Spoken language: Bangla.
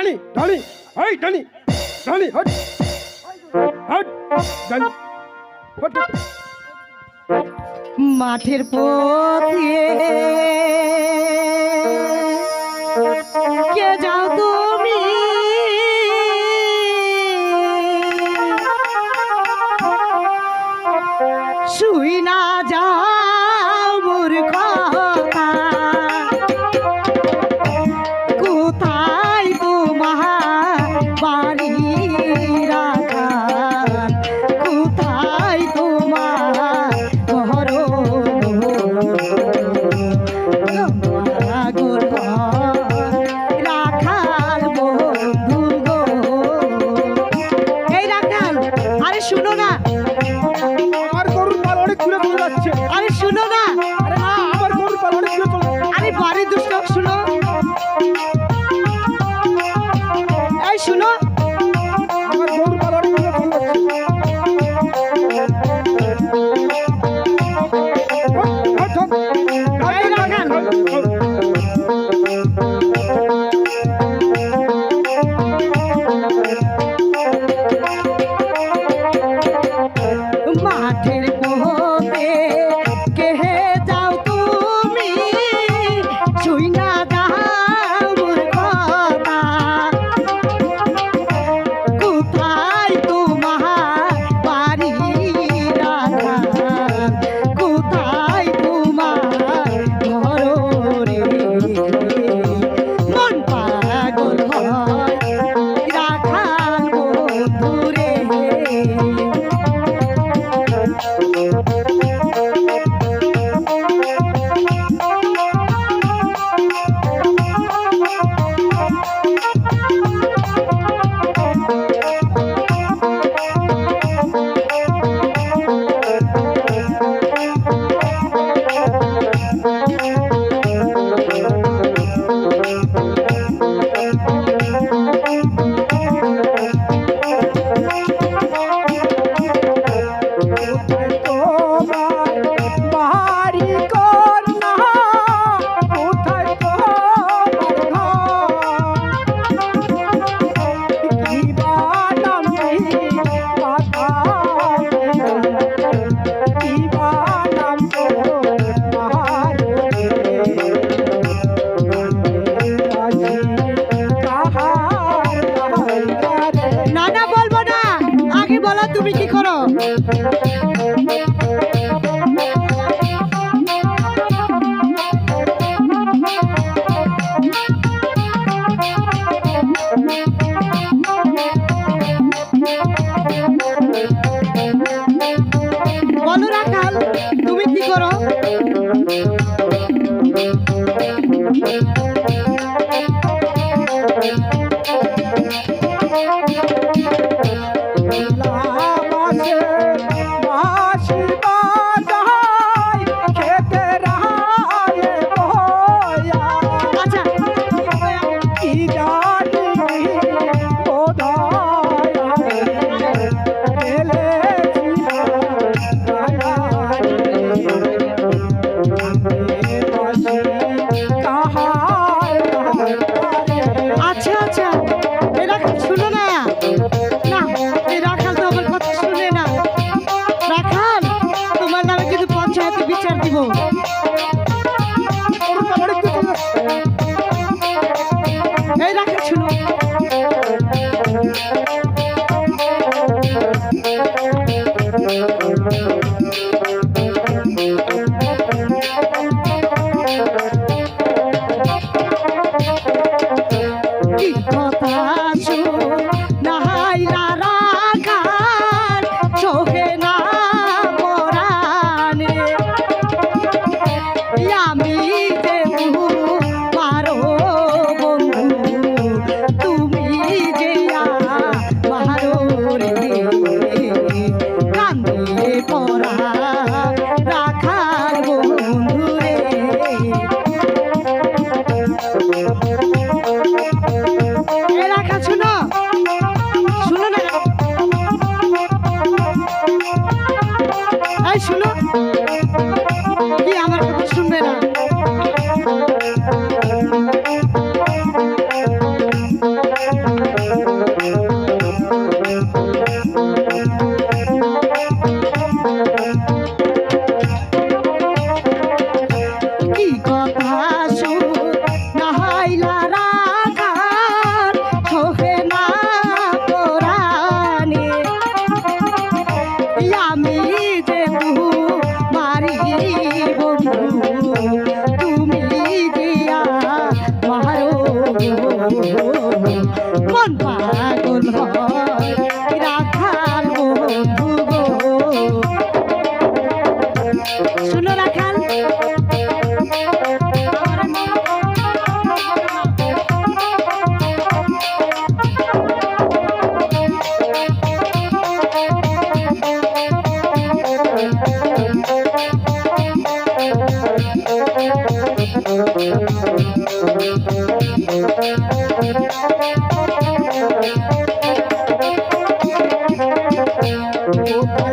ঢালি ঢালি এই ঢালি ঢালি হট হট ঢালি হট। মাঠের পথে কে যাও তো আমার হীরা খান কোথায় তোমার মহর রাখাল বন্ধু গো। এই রাখাল আরে শুনো না। Oh, কোথায়